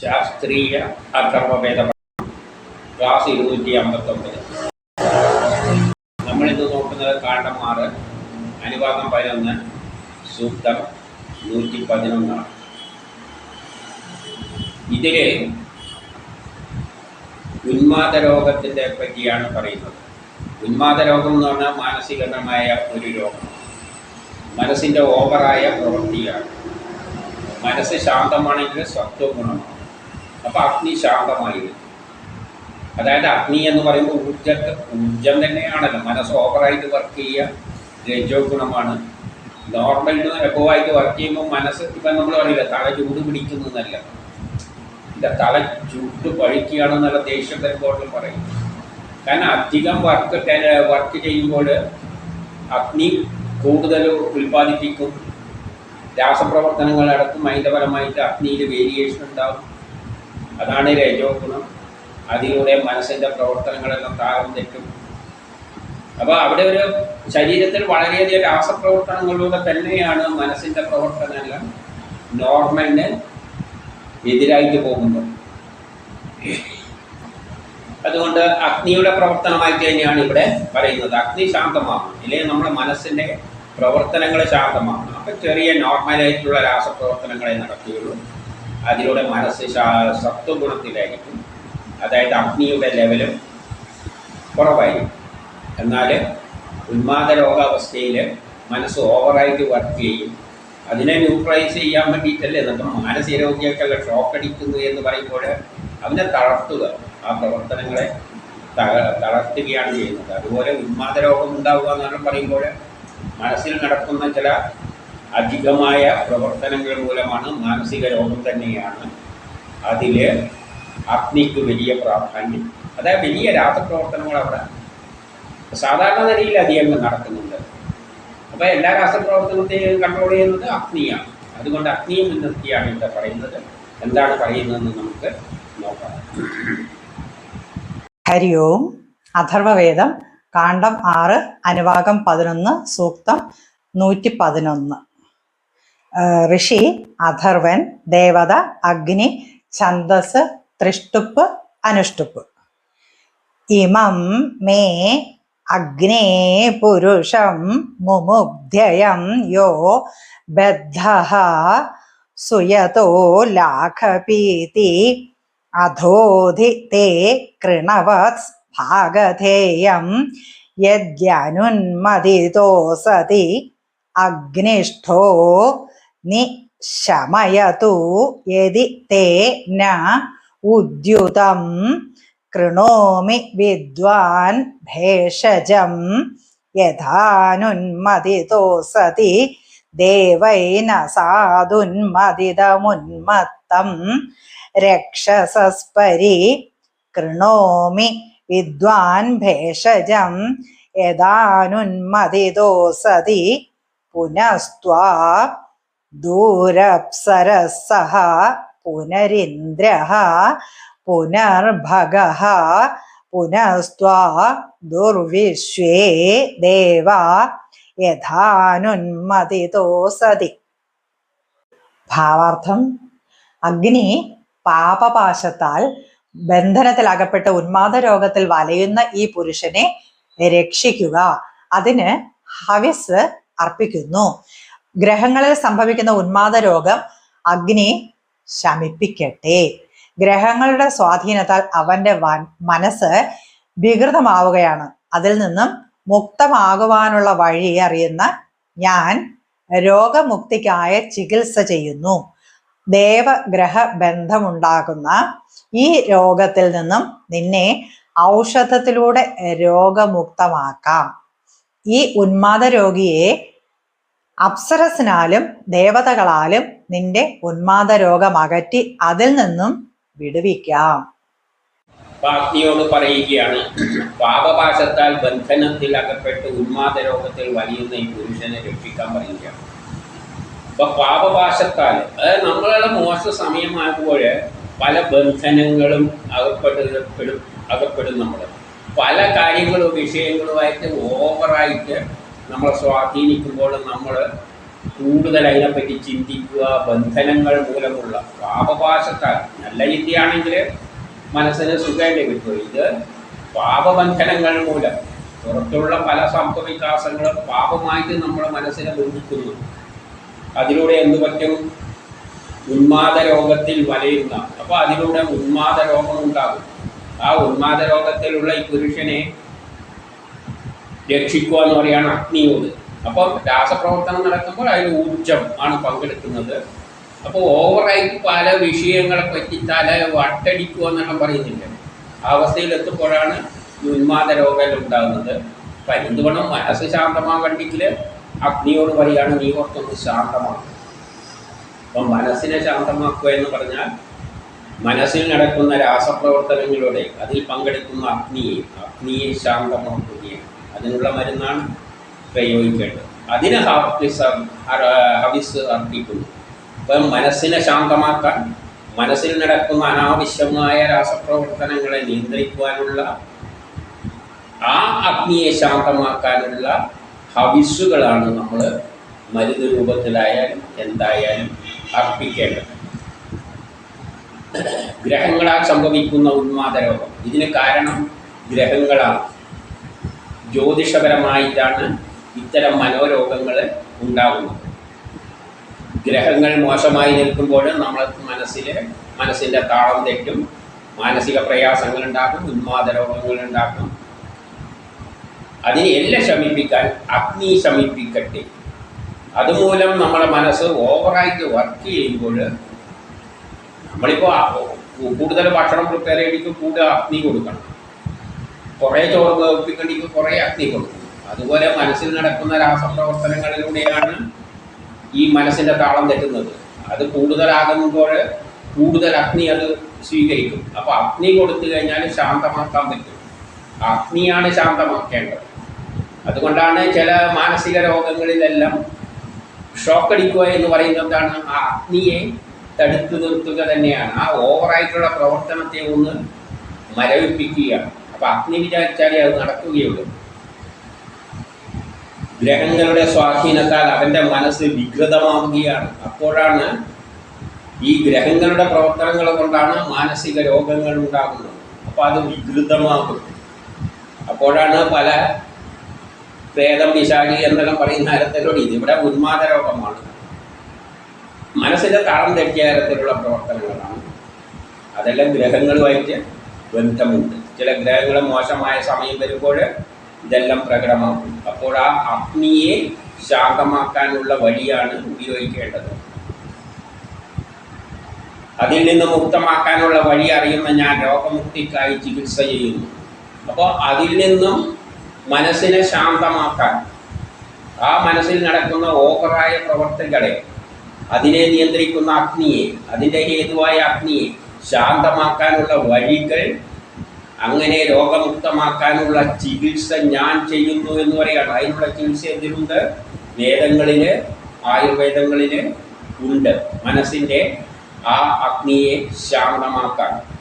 ശാസ്ത്രീയ അഥർവവേദ ക്ലാസ് ഇരുന്നൂറ്റി അമ്പത്തൊമ്പത് നമ്മളിത് നോക്കുന്നത് കാണ്ഡം ആറ് അനുവാദം പതിനൊന്ന് സൂക്തം നൂറ്റി പതിനൊന്നാണ് ഇതിൽ ഉന്മാദ പറ്റിയാണ് പറയുന്നത്. ഉന്മാദ രോഗം എന്ന് പറഞ്ഞാൽ മാനസികമായ ഒരു രോഗം. മനസ്സിന്റെ ഓവറായ പ്രവൃത്തിയാണ്. മനസ്സ് ശാന്തമാണെങ്കിൽ സത്വഗുണമാണ്. അപ്പോൾ അഗ്നി ശാന്തമായിരുന്നു. അതായത് അഗ്നി എന്ന് പറയുമ്പോൾ ഊർജ ഊർജം തന്നെയാണല്ലോ. മനസ്സ് ഓവറായിട്ട് വർക്ക് ചെയ്യുക രജോ ഗുണമാണ്. നോർമൽ ലഘുവായിട്ട് വർക്ക് ചെയ്യുമ്പോൾ മനസ്സ് ഇപ്പം നമ്മൾ പറയില്ല തല ചൂട് പിടിക്കുന്നതല്ല. ഇല്ല തല ചൂട് പഴിക്കുകയാണെന്നുള്ള ദേഷ്യം വരുമ്പോഴും പറയും. കാരണം അധികം വർക്ക് വർക്ക് ചെയ്യുമ്പോൾ അഗ്നി കൂടുതൽ ഉൽപ്പാദിപ്പിക്കും. രാസപ്രവർത്തനങ്ങൾ നടത്തും. അതിന്റെ ഫലമായിട്ട് അഗ്നിയിൽ വേരിയേഷൻ ഉണ്ടാകും അതാണ് രജോ ഗുണം. അതിലൂടെ മനസ്സിന്റെ പ്രവർത്തനങ്ങളെല്ലാം താളം തെറ്റും. അപ്പോൾ അവിടെ ഒരു ശരീരത്തിൽ വളരെയധികം രാസപ്രവർത്തനങ്ങളിലൂടെ തന്നെയാണ് മനസ്സിന്റെ പ്രവർത്തനങ്ങൾ നോർമലിന് എതിരായിട്ട് പോകുന്നത്. അതുകൊണ്ട് അഗ്നിയുടെ പ്രവർത്തനമായിട്ട് തന്നെയാണ് ഇവിടെ പറയുന്നത്. അഗ്നി ശാന്തമാകും ഇല്ലെങ്കിൽ നമ്മുടെ മനസ്സിന്റെ പ്രവർത്തനങ്ങൾ ശാന്തമാകണം അപ്പം ചെറിയ നോർമലായിട്ടുള്ള രാസപ്രവർത്തനങ്ങളെ നടക്കുകയുള്ളൂ അതിലൂടെ മനസ്സ് സത്വഗുണത്തിലായിരിക്കും അതായത് അഗ്നിയുടെ ലെവലും കുറവായിരിക്കും. എന്നാൽ ഉന്മാദ രോഗാവസ്ഥയിൽ മനസ്സ് ഓവറായിട്ട് വർക്ക് ചെയ്യും. അതിനെ ന്യൂട്രലൈസ് ചെയ്യാൻ വേണ്ടിയിട്ടല്ലേ നമ്മൾ മാനസിക രോഗിയൊക്കെല്ലാം ഷോക്ക് അടിക്കുന്നു എന്ന് പറയുമ്പോൾ അവനെ തളർത്തുക. ആ പ്രവർത്തനങ്ങളെ തക- തളർത്തുകയാണ് ചെയ്യുന്നത്. അതുപോലെ ഉന്മാദ രോഗം ഉണ്ടാവുക എന്ന് പറയുമ്പോൾ മനസ്സിൽ നടക്കുന്ന ചില അധികമായ പ്രവർത്തനങ്ങൾ മൂലമാണ് മാനസിക രോഗം തന്നെയാണ്. അതിൽ അഗ്നിക്ക് വലിയ പ്രാധാന്യം. അതായത് വലിയ രാസപ്രവർത്തനങ്ങൾ അവിടെ സാധാരണ നിലയിൽ അധികം നടക്കുന്നുണ്ട്. അപ്പോൾ എല്ലാ രാസപ്രവർത്തനത്തെയും കൺട്രോൾ ചെയ്യുന്നത് അഗ്നിയാണ്. അതുകൊണ്ട് അഗ്നിയെ മുൻനിർത്തിയാണ് ഇവിടെ പറയുന്നത്. എന്താണ് പറയുന്നതെന്ന് നമുക്ക് നോക്കാം. ഹരി ഓം. അഥർവവേദം. കാണ്ഡം ആറ്. അനുവാകം പതിനൊന്ന്. സൂക്തം നൂറ്റി പതിനൊന്ന് ഋഷി അഥർവൻ ദേവത അഗ്നി ഛന്ദസ് തൃഷ്ടുപ്പ് അനുഷ്ടുപ്പ്. ഇമം മേ അഗ്നേ പുരുഷം മുമുഗ്ധ്യയം യോ ബദ്ധ സുയതോ ലാഖപീതി അധോധി തേ കൃണവത് ഭാഗധേയം യദ്യനുന്മതിതോ സതി അഗ്നിഷ്ഠോ നിശമയതു യതി തേ ന ഉദ്യുതം കൃണോമി വിദ്വാൻ ഭേഷജം യഥാനുന്മതിതോ സതി ദേവൈന സാധുന്മതിതമുന്മത്തം രക്ഷസസ്പരി കൃണോമി വിദ്വാൻ ഭേഷജം യഥാനുന്മതിതോ സതി പുനസ്ത്വാ ദൂരപ്സരസഃ പുനരിന്ദ്ര പുനർഭഗ പുനസ്ത്വാ ദുർവിശ്വേ ദേവ യഥാനുന്മതിതോ സതി. ഭാവാർത്ഥം അഗ്നി പാപപാശത്താൽ ബന്ധനത്തിലകപ്പെട്ട് ഉന്മാദ രോഗത്തിൽ വലയുന്ന ഈ പുരുഷനെ രക്ഷിക്കുക. അതിന് ഹവിസ് അർപ്പിക്കുന്നു. ഗ്രഹങ്ങളിൽ സംഭവിക്കുന്ന ഉന്മാദ രോഗം അഗ്നി ശമിപ്പിക്കട്ടെ. ഗ്രഹങ്ങളുടെ സ്വാധീനത്താൽ അവന്റെ മനസ്സ് വികൃതമാവുകയാണ്. അതിൽ നിന്നും മുക്തമാകുവാനുള്ള വഴി അറിയുന്ന ഞാൻ രോഗമുക്തിക്കായ ചികിത്സ ചെയ്യുന്നു. ദേവഗ്രഹ ബന്ധമുണ്ടാകുന്ന ഈ രോഗത്തിൽ നിന്നും നിന്നെ ഔഷധത്തിലൂടെ രോഗമുക്തമാക്കാം. ഈ ഉന്മാദ രോഗിയെ അപ്സരസിനാലും ദേവതകളാലും നിന്റെ ഉന്മാദ രോഗം അകറ്റി അതിൽ നിന്നും വിടുവിക്കാം. അഗ്നിയോട് പറയുകയാണ് പാപപാശത്താൽ ബന്ധനത്തിൽ അകപ്പെട്ട് ഉന്മാദ രോഗത്തിൽ വലിയുന്ന ഈ പുരുഷനെ രക്ഷിക്കാൻ പറയുകയാണ് അപ്പൊ പാപപാശത്താൽ അതായത് നമ്മളുടെ മോശ സമയമാകുമ്പോൾ പല ബന്ധനങ്ങളും അകപ്പെടും അകപ്പെടും നമ്മൾ പല കാര്യങ്ങളും വിഷയങ്ങളുമായിട്ട് ഓവറായിട്ട് നമ്മളെ സ്വാധീനിക്കുമ്പോൾ നമ്മൾ കൂടുതൽ അതിനെപ്പറ്റി ചിന്തിക്കുക ബന്ധനങ്ങൾ മൂലമുള്ള പാപപാശത്താൽ നല്ല രീതിയാണെങ്കിൽ മനസ്സിന് സുഖം കിട്ടും. ഇത് പാപബന്ധനങ്ങൾ മൂലം പുറത്തുള്ള പല സംഭവവികാസങ്ങളും പാപമായിട്ട് നമ്മുടെ മനസ്സിനെ ബന്ധിക്കുന്നു. അതിലൂടെ എന്ത് പറ്റും? ഉന്മാദ രോഗത്തിൽ വലയുന്ന അപ്പോൾ അതിലൂടെ ഉന്മാദ രോഗം ഉണ്ടാകും. ആ ഉന്മാദ രോഗത്തിലുള്ള ഈ പുരുഷനെ രക്ഷിക്കുക എന്ന് പറയുകയാണ് അഗ്നിയോട്. അപ്പം രാസപ്രവർത്തനം നടക്കുമ്പോൾ അതിൽ ഊർജം ആണ് പങ്കെടുക്കുന്നത്. അപ്പോൾ ഓവറായിട്ട് പല വിഷയങ്ങളെ പറ്റി തല വട്ടടിക്കുക എന്നെല്ലാം പറയുന്നില്ല ആ അവസ്ഥയിലെത്തുമ്പോഴാണ് ഈ ഉന്മാദ രോഗം ഉണ്ടാകുന്നത്. അപ്പം എന്തുവേണം മനസ്സ് ശാന്തമാകണ്ടെങ്കിൽ അഗ്നിയോട് പറയുകയാണ് നീ കുറച്ചൊന്ന് ശാന്തമാക്കും. അപ്പം മനസ്സിനെ ശാന്തമാക്കുക എന്ന് പറഞ്ഞാൽ മനസ്സിൽ നടക്കുന്ന രാസപ്രവർത്തനങ്ങളുടെ അതിൽ പങ്കെടുക്കുന്ന അഗ്നിയെ അഗ്നിയെ ശാന്തമാക്കുകയാണ്. അതിനുള്ള മരുന്നാണ് പ്രയോഗിക്കേണ്ടത്. അതിന് ഹാഫിസ് ഹവിസ് അർപ്പിക്കുന്നു. അപ്പം മനസ്സിനെ ശാന്തമാക്കാൻ മനസ്സിൽ നടക്കുന്ന അനാവശ്യമായ രാസപ്രവർത്തനങ്ങളെ നിയന്ത്രിക്കുവാനുള്ള ആ അഗ്നിയെ ശാന്തമാക്കാനുള്ള ഹവിസുകളാണ് നമ്മൾ മരുന്ന് രൂപത്തിലായാലും എന്തായാലും അർപ്പിക്കേണ്ടത്. ഗ്രഹങ്ങളാൽ സംഭവിക്കുന്ന ഉന്മാദരോഗം. ഇതിന് കാരണം ഗ്രഹങ്ങളാണ്. ജ്യോതിഷപരമായിട്ടാണ് ഇത്തരം മനോരോഗങ്ങൾ ഉണ്ടാകുന്നത്. ഗ്രഹങ്ങൾ മോശമായി നിൽക്കുമ്പോൾ നമ്മൾ മനസ്സിൽ മനസ്സിന്റെ താളം തെറ്റും മാനസിക പ്രയാസങ്ങൾ ഉണ്ടാക്കും ഉന്മാദ രോഗങ്ങൾ ഉണ്ടാക്കും അതിനെ എല്ലാം ശമിപ്പിക്കാൻ അഗ്നി ശമിപ്പിക്കട്ടെ. അതുമൂലം നമ്മുടെ മനസ്സ് ഓവറായിട്ട് വർക്ക് ചെയ്യുമ്പോൾ നമ്മളിപ്പോൾ കൂടുതൽ ഭക്ഷണം പ്രിപ്പയർ ചെയ്തിട്ട് കൂടുതൽ അഗ്നി കൊടുക്കണം. കുറേ ചോറ് വേവിപ്പിക്കണ്ടെങ്കിൽ കുറേ അഗ്നി കൊടുക്കും. അതുപോലെ മനസ്സിൽ നടക്കുന്ന രാസപ്രവർത്തനങ്ങളിലൂടെയാണ് ഈ മനസ്സിന്റെ താളം തെറ്റുന്നത്. അത് കൂടുതലാകുമ്പോൾ കൂടുതൽ അഗ്നി അത് സ്വീകരിക്കും. അപ്പോൾ അഗ്നി കൊടുത്തു കഴിഞ്ഞാൽ ശാന്തമാക്കാൻ പറ്റും. അഗ്നിയാണ് ശാന്തമാക്കേണ്ടത്. അതുകൊണ്ടാണ് ചില മാനസിക രോഗങ്ങളിലെല്ലാം ഷോക്ക് അടിക്കുക എന്ന് പറയുന്നത് എന്താണ്? ആ അഗ്നിയെ തടുത്തു നിർത്തുക തന്നെയാണ്. ആ ഓവറായിട്ടുള്ള പ്രവർത്തനത്തെ ഒന്ന് മരവിപ്പിക്കുകയാണ്. അപ്പം അഗ്നി വിചാരിച്ചാലേ അത് നടക്കുകയുള്ളൂ. ഗ്രഹങ്ങളുടെ സ്വാധീനത്താൽ അവന്റെ മനസ്സ് വികൃതമാവുകയാണ്. അപ്പോഴാണ് ഈ ഗ്രഹങ്ങളുടെ പ്രവർത്തനങ്ങൾ കൊണ്ടാണ് മാനസിക രോഗങ്ങൾ ഉണ്ടാകുന്നത്. അപ്പോൾ അത് വികൃതമാകും. അപ്പോഴാണ് പല പ്രേതം വിശാഖി എന്നെല്ലാം പറയുന്ന തരത്തിലൂടെ ഇതിവിടെ ഉന്മാദ രോഗമാണ്. മനസ്സിന്റെ താളം തെറ്റിയ തരത്തിലുള്ള പ്രവർത്തനങ്ങളാണ്. അതെല്ലാം ഗ്രഹങ്ങളുമായിട്ട് ബന്ധമുണ്ട്. ചില ഗ്രഹങ്ങൾ മോശമായ സമയം വരുമ്പോൾ ഇതെല്ലാം പ്രകടമാക്കും അപ്പോൾ ആ അഗ്നിയെ ശാന്തമാക്കാനുള്ള വഴിയാണ് ഉപയോഗിക്കേണ്ടത്. അതിൽ നിന്ന് മുക്തമാക്കാനുള്ള വഴി അറിയുന്ന ഞാൻ രോഗമുക്തിക്കായി ചികിത്സ ചെയ്യുന്നു. അപ്പോൾ അതിൽ നിന്നും മനസ്സിനെ ശാന്തമാക്കാൻ ആ മനസ്സിൽ നടക്കുന്ന ഓവറായ പ്രവർത്തികളെ അതിനെ നിയന്ത്രിക്കുന്ന അഗ്നിയെ അതിന്റെ ഹേതുവായ അഗ്നിയെ ശാന്തമാക്കാനുള്ള വഴികൾ അങ്ങനെ രോഗമുക്തമാക്കാനുള്ള ചികിത്സ ഞാൻ ചെയ്യുന്നു എന്ന് പറയുകയാണ്. അതിനുള്ള ചികിത്സ എന്തിനുണ്ട്? വേദങ്ങളിൽ ആയുർവേദങ്ങളിൽ ഉണ്ട്. മനസ്സിന്റെ ആ അഗ്നിയെ ശാന്തമാക്കാൻ.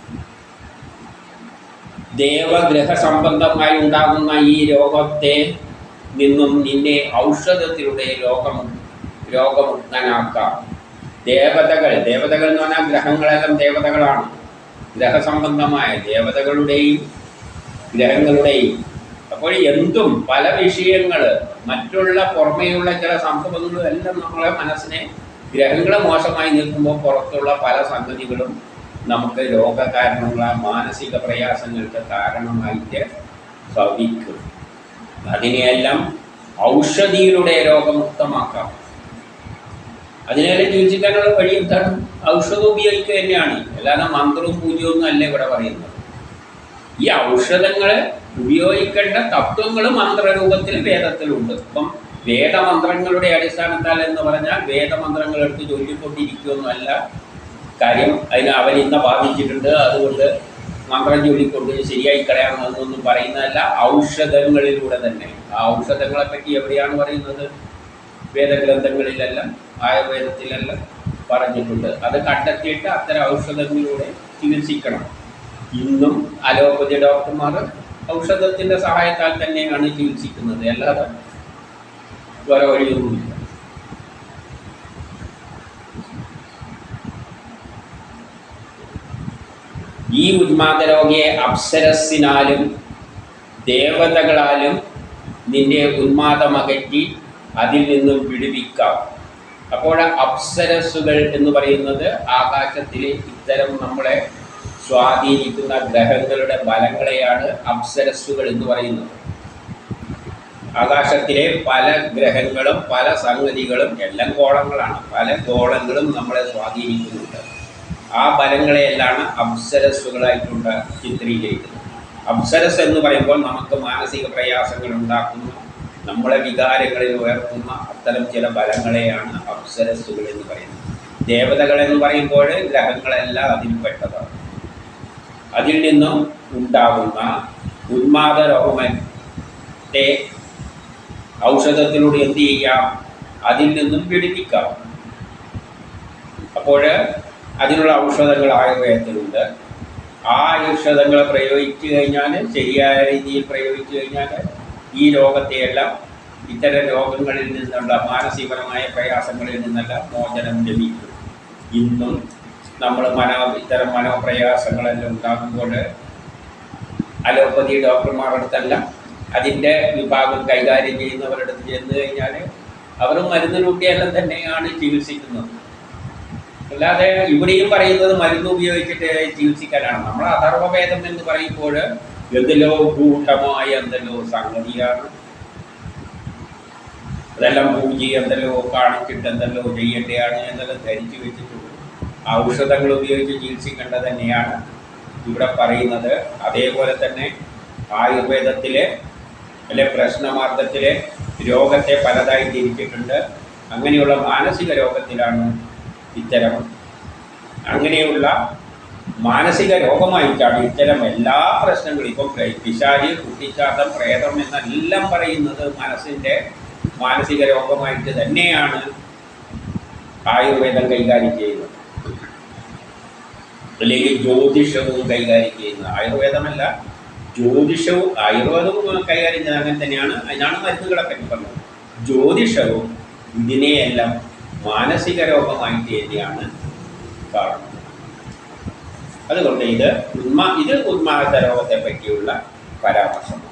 ദേവഗ്രഹ സംബന്ധമായി ഉണ്ടാകുന്ന ഈ രോഗത്തെ നിന്നും നിന്നെ ഔഷധത്തിലൂടെ രോഗം രോഗമുക്തനാക്കാം. ദേവതകൾ ദേവതകൾ എന്ന് പറഞ്ഞാൽ ഗ്രഹങ്ങളെല്ലാം ദേവതകളാണ്. ഗ്രഹസംബന്ധമായ ദേവതകളുടെയും ഗ്രഹങ്ങളുടെയും. അപ്പോൾ എന്തും പല വിഷയങ്ങൾ മറ്റുള്ള പുറമേയുള്ള ചില സംഭവങ്ങളും എല്ലാം നമ്മളെ മനസ്സിനെ ഗ്രഹങ്ങൾ മോശമായി നിൽക്കുമ്പോൾ പുറത്തുള്ള പല സംഗതികളും നമുക്ക് രോഗകാരണങ്ങളായ മാനസിക പ്രയാസങ്ങൾക്ക് കാരണമായിട്ട് ഭവിക്കും. അതിനെയെല്ലാം ഔഷധിയിലൂടെ രോഗമുക്തമാക്കാം. അതിനെല്ലാം ചികിത്സിക്കാനുള്ള വഴി എന്താണ്? ഔഷധം ഉപയോഗിക്കുക തന്നെയാണ്. അല്ലാതെ മന്ത്രവും പൂജയൊന്നും അല്ല ഇവിടെ പറയുന്നത്. ഈ ഔഷധങ്ങളെ ഉപയോഗിക്കേണ്ട തത്വങ്ങൾ മന്ത്രരൂപത്തിൽ വേദത്തിലുണ്ട്. ഇപ്പം വേദമന്ത്രങ്ങളുടെ അടിസ്ഥാനത്താൽ എന്ന് പറഞ്ഞാൽ വേദമന്ത്രങ്ങൾ എടുത്ത് ചൊല്ലിക്കൊണ്ടിരിക്കുകയൊന്നുമല്ല കാര്യം. അതിന് അവൻ ഇന്ന ബാധിച്ചിട്ടുണ്ട്. അതുകൊണ്ട് മന്ത്രം ചൊല്ലിക്കൊണ്ട് ശരിയായി കളയാമെന്നൊന്നും പറയുന്നതല്ല. ഔഷധങ്ങളിലൂടെ തന്നെ. ആ ഔഷധങ്ങളെപ്പറ്റി എവിടെയാണ് പറയുന്നത്? വേദഗ്രന്ഥങ്ങളിലെല്ലാം. ആയുർവേദത്തിലെല്ലാം പറഞ്ഞിട്ടുണ്ട്. അത് കണ്ടെത്തിയിട്ട് അത്തരം ഔഷധങ്ങളിലൂടെ ചികിത്സിക്കണം. ഇന്നും അലോപ്പതി ഡോക്ടർമാർ ഔഷധത്തിന്റെ സഹായത്താൽ തന്നെയാണ് ചികിത്സിക്കുന്നത്. അല്ലാതെ വേറെ വഴിയൊന്നുമില്ല. ഈ ഉന്മാദരോഗിയെ അപ്സരസിനാലും ദേവതകളാലും നിന്റെ ഉന്മാദമകറ്റി അതിൽ നിന്നും വിടുവിക്കാം. അപ്പോൾ അപ്സരസുകൾ എന്ന് പറയുന്നത് ആകാശത്തിലെ ഇത്തരം നമ്മളെ സ്വാധീനിക്കുന്ന ഗ്രഹങ്ങളുടെ ബലങ്ങളെയാണ് അപ്സരസുകൾ എന്ന് പറയുന്നത്. ആകാശത്തിലെ പല ഗ്രഹങ്ങളും പല സംഗതികളും എല്ലാം ഗോളങ്ങളാണ്. പല ഗോളങ്ങളും നമ്മളെ സ്വാധീനിക്കുന്നുണ്ട്. ആ ബലങ്ങളെയെല്ലാം അപ്സരസ്സുകളായിട്ടുണ്ട് ചിത്രീകരിക്കുന്നത്. അപ്സരസ് എന്ന് പറയുമ്പോൾ നമുക്ക് മാനസിക പ്രയാസങ്ങൾ ഉണ്ടാക്കുന്ന നമ്മളെ വികാരങ്ങളിൽ ഉയർത്തുന്ന അത്തരം ചില ബലങ്ങളെയാണ് അപ്സരസ്സുകൾ എന്ന് പറയുന്നത്. ദേവതകൾ എന്ന് പറയുമ്പോൾ ഗ്രഹങ്ങളെല്ലാം അതിൽപ്പെട്ടതാണ് അതിൽ നിന്നും ഉണ്ടാകുന്ന ഉന്മാദ രോഗത്തെ ഔഷധത്തിലൂടെ എന്ത് ചെയ്യാം? അതിൽ നിന്നും പിടിപ്പിക്കാം അപ്പോൾ അതിനുള്ള ഔഷധങ്ങൾ ആയുർവേദത്തിലുണ്ട്. ആ ഔഷധങ്ങൾ പ്രയോഗിച്ചു കഴിഞ്ഞാൽ ശരിയായ രീതിയിൽ പ്രയോഗിച്ചു കഴിഞ്ഞാൽ ഈ രോഗത്തെയെല്ലാം ഇത്തരം രോഗങ്ങളിൽ നിന്നുള്ള മാനസികപരമായ പ്രയാസങ്ങളിൽ നിന്നെല്ലാം മോചനം ലഭിക്കും. ഇന്നും നമ്മൾ മനോ ഇത്തരം മനോപ്രയാസങ്ങളെല്ലാം ഉണ്ടാകുമ്പോൾ അലോപ്പതി ഡോക്ടർമാരുടെ അടുത്തെല്ലാം. അതിന്റെ വിഭാഗം കൈകാര്യം ചെയ്യുന്നവരുടെ അടുത്ത് ചെന്ന് കഴിഞ്ഞാൽ അവർ മരുന്നിലൂട്ടിയെല്ലാം തന്നെയാണ് ചികിത്സിക്കുന്നത്. അല്ലാതെ ഇവിടെയും പറയുന്നത് മരുന്ന് ഉപയോഗിച്ചിട്ട് ചികിത്സിക്കാനാണ്. നമ്മൾ അഥർവഭേദം എന്ന് പറയുമ്പോൾ എന്തെല്ലോ കൂട്ടമായ എന്തെല്ലോ സംഗതിയാണ്? അതെല്ലാം പൂജി എന്തെല്ലോ കാണിച്ചിട്ട് എന്തെല്ലോ ചെയ്യേണ്ടതാണ് എന്നെല്ലാം ധരിച്ചു വെച്ചിട്ടുണ്ട് ഔഷധങ്ങൾ ഉപയോഗിച്ച് ചികിത്സിക്കേണ്ടത് തന്നെയാണ്. ഇവിടെ പറയുന്നത് അതേപോലെ തന്നെ ആയുർവേദത്തിലെ അല്ലെ പ്രശ്നമാർദ്ദത്തിലെ രോഗത്തെ പലതായി തിരിച്ചിട്ടുണ്ട്. അങ്ങനെയുള്ള മാനസിക രോഗത്തിലാണ് ഇത്തരം. അങ്ങനെയുള്ള മാനസിക രോഗമായിട്ടാണ് ഇത്തരം എല്ലാ പ്രശ്നങ്ങളും ഇപ്പം പിശാരി കുട്ടിച്ചാത്തം പ്രേതം എന്നെല്ലാം പറയുന്നത് മനസ്സിന്റെ മാനസിക രോഗമായിട്ട് തന്നെയാണ് ആയുർവേദം കൈകാര്യം ചെയ്യുന്നത്. അല്ലെങ്കിൽ ജ്യോതിഷവും കൈകാര്യം ചെയ്യുന്നത്. ആയുർവേദമല്ല ജ്യോതിഷവും ആയുർവേദവും കൈകാര്യം ചെയ്യുന്നത് അങ്ങനെ തന്നെയാണ്. അതിനാണ് മരുന്നുകളെ പറ്റി പറഞ്ഞത്. ജ്യോതിഷവും ഇതിനെയെല്ലാം മാനസിക രോഗമായിട്ട് തന്നെയാണ് കാണുന്നത്. അതുകൊണ്ട് ഇത് ഉന്മാ ഇത് ഉന്മാദ രോഗത്തെ പറ്റിയുള്ള പരാമർശം.